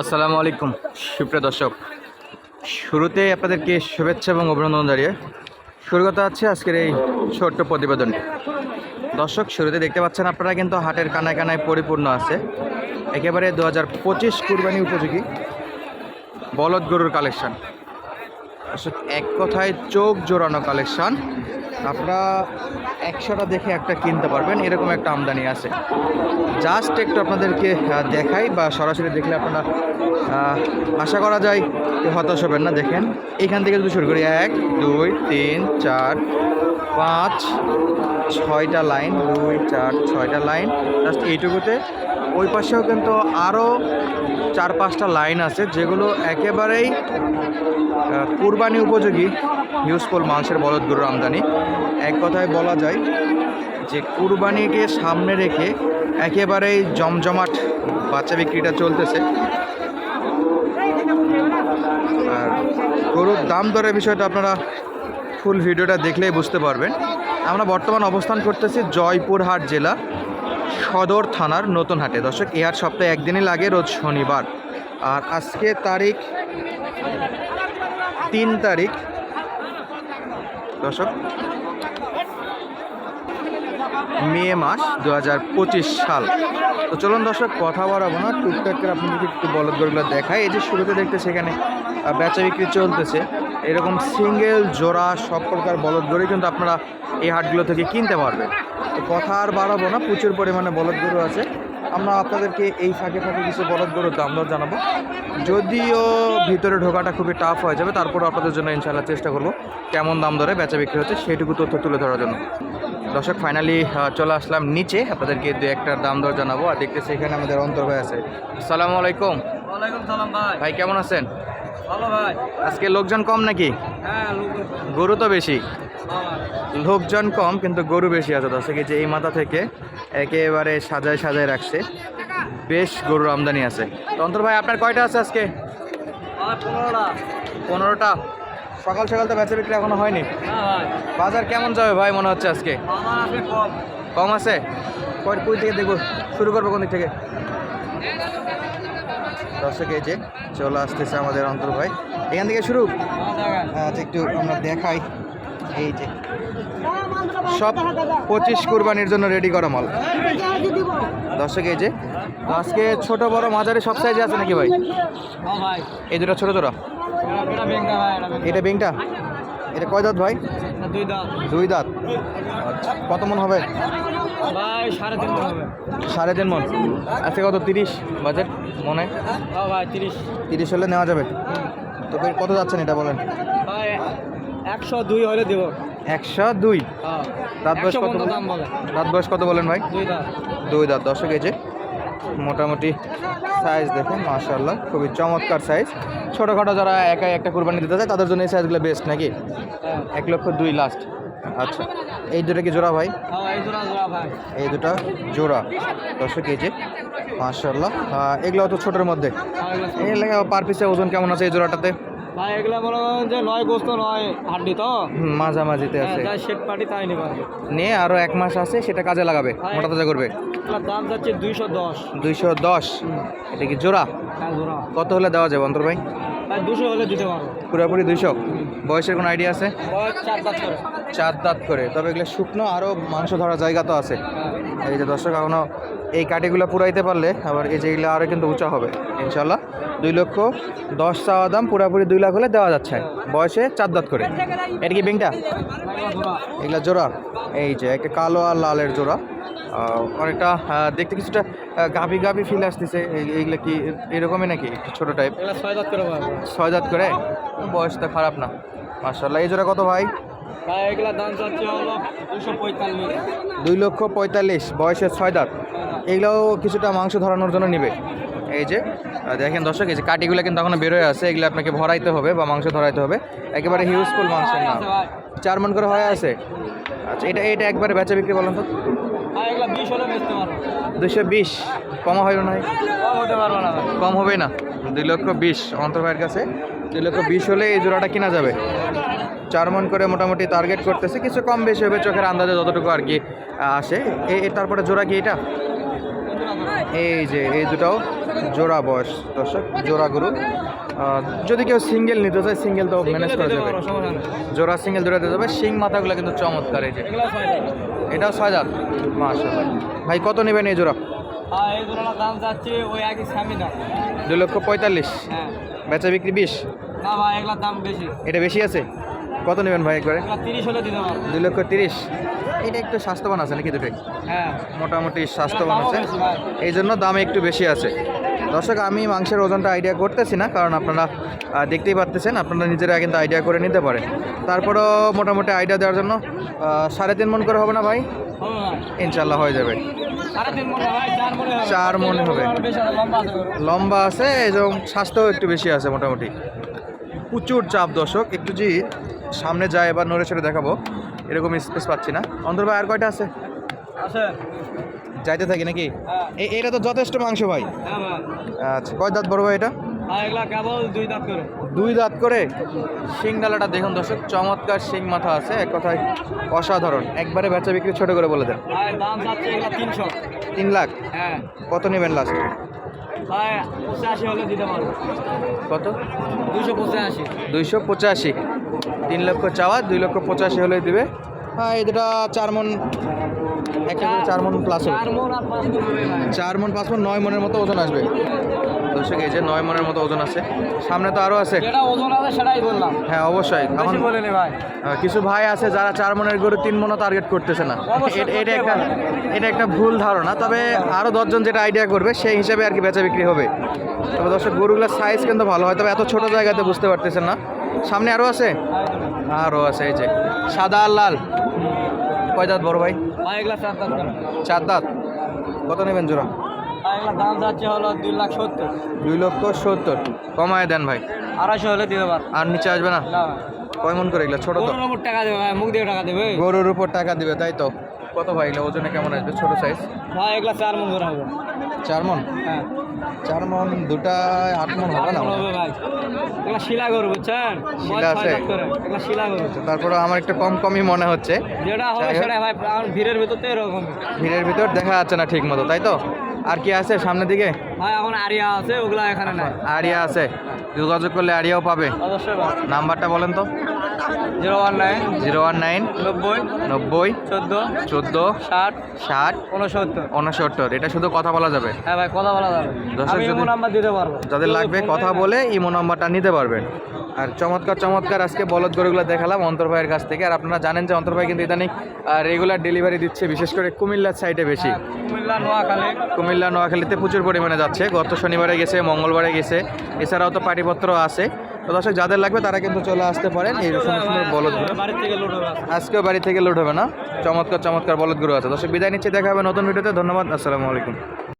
আসসালামু আলাইকুম, সুপ্রিয় দর্শক। শুরুতে আপনাদেরকে শুভেচ্ছা এবং অভিনন্দন জানিয়ে শুরু কথা হচ্ছে আজকের এই ছোট্ট প্রতিবেদন। দর্শক, শুরুতে দেখতে পাচ্ছেন আপনারা কিন্তু হাটের কানায় কানায় পরিপূর্ণ আছে। একেবারে দু হাজার পঁচিশ কুরবানি উপযোগী বলদ গরুর কালেকশন। এক কথায় চোখ জোড়ানো কালেকশন। আপনারা একশোটা দেখে একটা কিনতে পারবেন, এরকম একটা আমদানি আছে। জাস্ট একটু আপনাদেরকে দেখাই বা সরাসরি দেখলে আপনারা আশা করা যায় হতাশ হবেন না। দেখেন, এখান থেকে যদি শুরু করি, এক, দুই, তিন, চার, পাঁচ, ছয়টা লাইন, দুই, চার, ছয়টা লাইন। জাস্ট এইটুকুতে ওই পাশেও কিন্তু আরও চার পাঁচটা লাইন আছে, যেগুলো একেবারেই কুরবানি উপযোগী ইউজফুল মাংসের বলদ গরুর আমদানি। এক কথায় বলা যায় যে কুরবানিকে সামনে রেখে একেবারেই জমজমাট বাচ্চা বিক্রিটা চলতেছে। আর গরুর দাম দরের বিষয়টা আপনারা ফুল ভিডিওটা দেখলেই বুঝতে পারবেন। আমরা বর্তমান অবস্থান করতেছি জয়পুরহাট জেলা। সদর থানার নতুন হাটে। দর্শক এ সপ্তাহে একদিনই লাগে রোজ শনিবার। আর আজকে তারিখ তিন তারিখ। দর্শক, মে মাস দু হাজার পঁচিশ সাল। তো চলুন দর্শক, কথা বাড়াবো না। টুকটাক করে আপনাদেরকে একটু বলদ গরুগুলো দেখায় এই যে শুরুতে দেখতে সেখানে বেচা বিক্রি চলতেছে। এরকম সিঙ্গেল জোড়া সব প্রকার বলদ গরু কিন্তু আপনারা এই হাটগুলো থেকে কিনতে পারবেন। তো কথা আর বাড়াবো না প্রচুর পরিমাণে বলদ গরু আছে। আমরা আপনাদেরকে এই ফাঁকে ফাঁকে কিছু বলদ গরুর দাম দর জানাব। যদিও ভিতরে ঢোকাটা খুবই টাফ হয়ে যাবে তারপরে আপনাদের জন্য ইনশাল্লাহ চেষ্টা করব কেমন দাম দরে বেচা বিক্রি হচ্ছে সেইটুকু তথ্য তুলে ধরার জন্য। দর্শক ফাইনালি চলে আসলাম নিচে আপনাদেরকে দু একটার দাম দর জানাব। আর দেখতেছি সেখানে আমাদের অন্তর ভাই আছে। আসসালামু আলাইকুম। ভাই কেমন আছেন? ভালো ভাই। আজকে লোকজন কম নাকি? হ্যাঁ গরু তো বেশি। লোকজন কম কিন্তু গরু বেশি আছে দর্শক। যে এই মাথা থেকে একেবারে সাজায় সাজায় রাখছে। বেশ গরুর আমদানি আছে। তো অন্তর ভাই আপনার কয়টা আছে আজকে? পনেরোটা। পনেরোটা। সকাল সকাল তো বেচা বিক্রি এখনও হয়নি। বাজার কেমন যাবে ভাই মনে হচ্ছে আজকে? কম। কম আছে? কয় কই থেকে দেখব? শুরু করব কোন দিক থেকে? দর্শক এই যে চলে আসতেছে আমাদের অন্তর ভাই। এখান থেকে শুরু? আচ্ছা একটু আমরা দেখাই। এই যে। সব পঁচিশ কুরবানির জন্য রেডি করা মাল। দর্শক এই যে আজকে ছোট বড় মাঝারি সব সাইজে আছে নাকি ভাই? হ্যাঁ এই দুটো ছোট ছোট। এটা বেংটা এটা কয় দাঁত ভাই? দুই দাঁত। দুই দাঁত। আচ্ছা কত মন হবে? ভাই সাড়ে তিন মণ হবে। সাড়ে তিন মন। আজকে কত তিরিশ বাজেট মনে? হ্যাঁ ভাই তিরিশ। তিরিশ হলে নেওয়া যাবে? তো কত যাচ্ছেন এটা বলেন? ভাই একশো দুই হলে দেবো। একশো দুই? হ্যাঁ। রাত বয়স কত রাত বয়স কত বলেন ভাই? দুই দাঁত। দুই দাঁত। দশক গেছে মোটামুটি সাইজ দেখুন মাশাল্লাহ খুবই চমৎকার সাইজ ছোটোখাটো যারা একাই একটা কুরবানি দিতে চায় তাদের জন্য এই সাইজগুলো বেস্ট নাকি? এক লক্ষ দুই লাস্ট আচ্ছা এই দুটো কি জোড়া ভাই? হ্যাঁ এই জোড়া ভাই। দুটো জোড়া। দশক কেজি। মার্শাল্লাহ এগুলো অত ছোটোর মধ্যে। এই লেগে পার পিসে ওজন কেমন আছে এই জোড়াটাতে? ভাই এগুলো মনে করেন যে নয় গোস্ত নয় হাড্ডি তো? মাঝামাঝিতে হ্যাঁ আছে। পার্টি তাই নিয়ে আরও এক মাস আছে সেটা কাজে লাগাবে। মোটা তাজা করবে। দাম যাচ্ছে দুইশো দশ। দুইশো দশ? এটা কি জোড়া? হ্যাঁ জোড়া। কত হলে দেওয়া যাবে অন্তর ভাই? দুশো হলে দিতে পারব পুরোপুরি দুইশো? বয়সের কোনো আইডিয়া আছে? চার দাঁত করে। তবে এগুলো শুকনো আরও মাংস ধরার জায়গা তো আছে। হ্যাঁ। এই যে দর্শক এখনও এই কাটিগুলো পুরাইতে পারলে আবার এই যেগুলো আরও কিন্তু উঁচা হবে ইনশাল্লাহ দুই লক্ষ দশ চাওয়া দাম পুরোপুরি দুই লাখ হলে দেওয়া যাচ্ছে। বয়সে চার দাঁত করে। এটা কি বেংটা? এগুলো জোড়া। এই যে একটা কালো আর লালের জোড়া। অনেকটা দেখতে কিছুটা গাভি গাভি ফিল আসতেছে। এই- এইগুলা কি এরকমই নাকি? একটু ছোটো টাইপ ছয় দাঁত করে ছয় দাঁত করে? বয়সটা খারাপ না। মার্শাল্লাহ এই জোড়া কত ভাই? দুই লক্ষ পঁয়তাল্লিশ বয়সের ছয় দাঁত। এগুলাও কিছুটা মাংস ধরানোর জন্য নিবে। এই যে দেখেন দর্শক এই যে কাটিগুলো কিন্তু এখনও বেরোয় আছে এগুলো আপনাকে ভরাইতে হবে বা মাংস ধরাইতে হবে। একেবারে হিউজফুল মাংসের না চার মন করে হয়ে আছে। আচ্ছা এটা এটা একবারে বেচা বিক্রি বলেন তো? পারব। দুশো বিশ। কম হয়? না কম না। কম হবে না। দুই লক্ষ বিশ অন্তর ভাইয়ের কাছে। দুই লক্ষ বিশ হলে এই জোড়াটা কিনা যাবে। চার মন করে মোটামুটি টার্গেট করতেছে। কিছু কম বেশি হবে চোখের আন্দাজে যতটুকু আর কি আসে। এ তারপরে জোড়া কি এটা? এই যে এই দুটাও জোড়া বয়স দর্শক জোড়া গরু। যদি কেউ সিঙ্গেল নিতে চায় সিঙ্গেল তো ম্যানেজ করা যাবে। জোড়া সিঙ্গেল জোড়া দিতে যাবে সিং মাথাগুলো কিন্তু চমৎকার এই যে। এটাও ছয় মাশাআল্লাহ। ভাই কত নেবেন এই জোড়া? দুই লক্ষ পঁয়তাল্লিশ। হ্যাঁ। বেচা বিক্রি বিশ? এটা বেশি আছে? কত নেবেন ভাই একবারে? দুই লক্ষ তিরিশ। এটা একটু স্বাস্থ্যবান আছে নাকি দুটোই হ্যাঁ। মোটামুটি স্বাস্থ্যবান আছে। এই জন্য দাম একটু বেশি আছে। দর্শক আমি মাংসের ওজনটা আইডিয়া করতেছি না কারণ আপনারা দেখতেই পাচ্তেছেন আপনারা নিজেরা কিন্তু আইডিয়া করে নিতে পারেন তারপরও মোটামুটি আইডিয়া দেওয়ার জন্য সাড়ে তিন মন করে হবে না ভাই? ইনশাল্লাহ হয়ে যাবে। চার মনে হবে। লম্বা আছে। এবং স্বাস্থ্যও একটু বেশি আছে মোটামুটি। প্রচুর চাপ দর্শক একটু যে সামনে যায় এবার নড়ে ছেড়ে দেখাবো। এরকম স্পেস পাচ্ছি না। অন্তর ভাই আর কয়টা আছে? যাইতে থাকি নাকি? হ্যাঁ। এটা তো যথেষ্ট মাংস ভাই। হ্যাঁ আচ্ছা কয় দাঁত বড় ভাই এটা? দুই দাঁত করে। দুই দাঁত করে? শিং ডালাটা দেখুন দর্শক চমৎকার শিং মাথা আছে এক কথায় অসাধারণ। একবারে বেচা বিক্রি ছোট করে বলে দেন। ভাই তিন লাখ? হ্যাঁ। কত নেবেন লাস্ট ভাই কত? দুশো পঁচাশি। দুইশো পঁচাশি। তিন লক্ষ চাওয়া দুই লক্ষ পঁচাশি হলে দিবে। হ্যাঁ এই দুটা চার মন একটা চার মন প্লাস চার মন পাঁচ মন নয় মনের মতো ওজন আসবে। দর্শক এই যে নয় মনের মতো ওজন আছে। সামনে তো আরও আছে। হ্যাঁ অবশ্যই। এখন কিছু ভাই আছে যারা চার মনের গরু তিন মনও টার্গেট করতেছে না। এটা একটা এটা একটা ভুল ধারণা তবে আরও দশজন যেটা আইডিয়া করবে সেই হিসাবে আর কি বেচা বিক্রি হবে। তবে দর্শক গরুগুলোর সাইজ কিন্তু ভালো হয় তবে এত ছোট জায়গাতে বুঝতে পারতেছেন না। সামনে আরও আছে? আরও আছে এই যে। সাদা আর লাল। কয় দাঁত বড় ভাই? চার দাঁত কত নেবেন জোড়া? দাম যাচ্ছে হলো দুই লাখ সত্তর। দুই লক্ষ সত্তর। কমায় দেন ভাই। আড়াইশো হলে দিতে পারব। আর নিচে আসবে না? কয় মন করে এগুলো? ছোট তো। গরুর উপর টাকা দেবে মুখ দিয়ে টাকা দেবে। গরুর উপর টাকা দিবে তাই তো? কত ভাই এগুলো? ওজনে কেমন আসবে? ছোট সাইজ ভাই এগুলা চার মন করে হবে। চার মন? হ্যাঁ। চার মন দুটায় আট মন হবে না শিলা গরু বুঝছেন? শিলা আছে? শিলা গরু। তারপরে আমার একটু কম কমই মনে হচ্ছে। যেটা হবে সেটা ভাই ভিড়ের ভিতর তো এরকম। ভিড়ের ভিতর দেখা যাচ্ছে না ঠিক মতো তাই তো? আর কি আছে সামনের দিকে? ভাই এখন আরিয়া আছে ওগুলা এখানে নাই। আরিয়া আছে। যোগাযোগ করলে আরিয়াও পাবে। অবশ্যই নাম্বারটা বলেন তো। Zero one nine zero one nine নব্বই নব্বই চোদ্দ চোদ্দ ষাট ষাট উনসত্তর উনসত্তর এটা শুধু কথা বলা যাবে। হ্যাঁ ভাই কথা বলা যাবে। দর্শক নাম্বার দিতে পারব। যাদের লাগবে কথা বলে ইমো নাম্বারটা নিতে পারবেন। আর চমৎকার চমৎকার আজকে বলদ গরুগুলো দেখালাম অন্তর ভাইয়ের কাছ থেকে। আর আপনারা জানেন যে অন্তর ভাই কিন্তু ইদানিং রেগুলার ডেলিভারি দিচ্ছে বিশেষ করে কুমিল্লার সাইডে বেশি। কুমিল্লা নোয়াখালী। কুমিল্লা নোয়াখালীতে প্রচুর পরিমাণে যাচ্ছে। গত শনিবারে গেছে মঙ্গলবারে গেছে। এছাড়াও তো পাটিপত্র আছে। তো দর্শক যাদের লাগবে তারা কিন্তু চলে আসতে পারেন। এই সুন্দর সুন্দর বলদগুলো বাড়ির থেকে লোড হবে আজকেও বাড়ি থেকে লোড হবে না? চমৎকার চমৎকার বলদগুলো আছে। দর্শক বিদায় নিচ্ছে দেখা হবে নতুন ভিডিওতে ধন্যবাদ আসসালামু আলাইকুম।